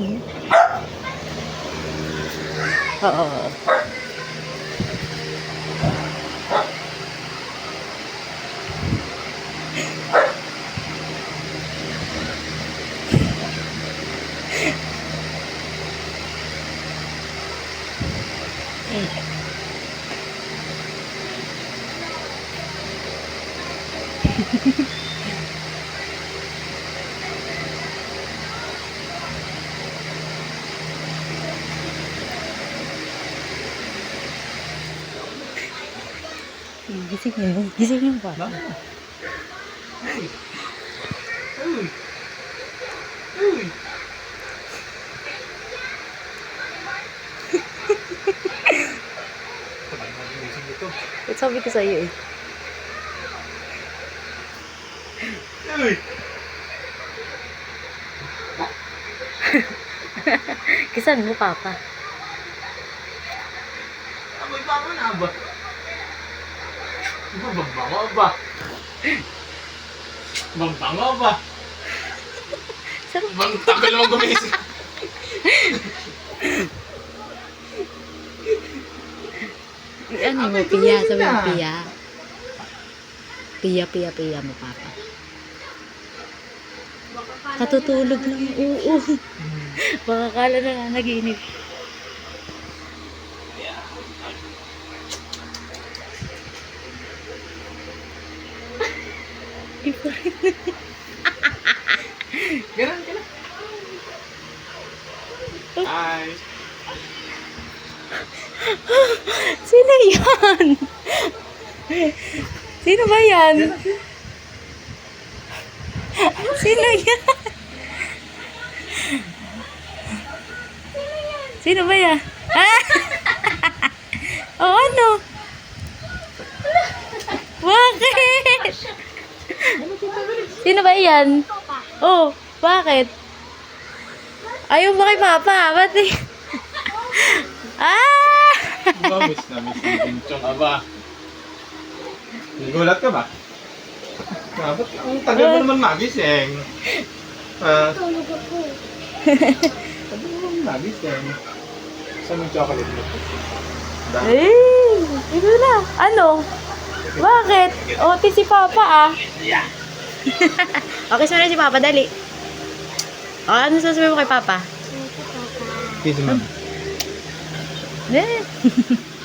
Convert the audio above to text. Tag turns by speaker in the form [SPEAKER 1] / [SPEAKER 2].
[SPEAKER 1] yan. Oo. Gising yun. Gising yung bata.
[SPEAKER 2] Uy! Uy! Pagising ito.
[SPEAKER 1] Sabi ko sa'yo eh.
[SPEAKER 2] Uy!
[SPEAKER 1] Kisan mo, Papa.
[SPEAKER 2] Amoy pa ako na ba? Mabango ba? Mabango ba? Bang tagal mo gumising.
[SPEAKER 1] Ano mo,
[SPEAKER 2] tuloy
[SPEAKER 1] Sabi mo,
[SPEAKER 2] na.
[SPEAKER 1] Pia. Pia, Pia, Pia mo, Papa. Katutulog lang. Oo. Baka kala na naginip. Iba
[SPEAKER 2] Ganun, ganun. Hi.
[SPEAKER 1] Sino yan? Sino ba yan? Sino yan? Sino ba yan? Ah! oh, ano? Bakit? Sino ba yan? Oh, bakit? Ayaw ba kay Papa? Ba't eh? ah!
[SPEAKER 2] Ba, miss na miss ni Pinchong aba. Nagulat ka ba? Ah, ba't ang tagal mo naman magising? Ah,
[SPEAKER 3] Tulog ako.
[SPEAKER 2] tagal mo naman magising. Saan yung chocolate mo?
[SPEAKER 1] Eh, ito na. Ano? Bakit? Oti si Papa ah. okay, sunod si Papa, dali. O, ano sasabihin mo kay
[SPEAKER 3] Papa.
[SPEAKER 2] Kiss mo.
[SPEAKER 1] Eh.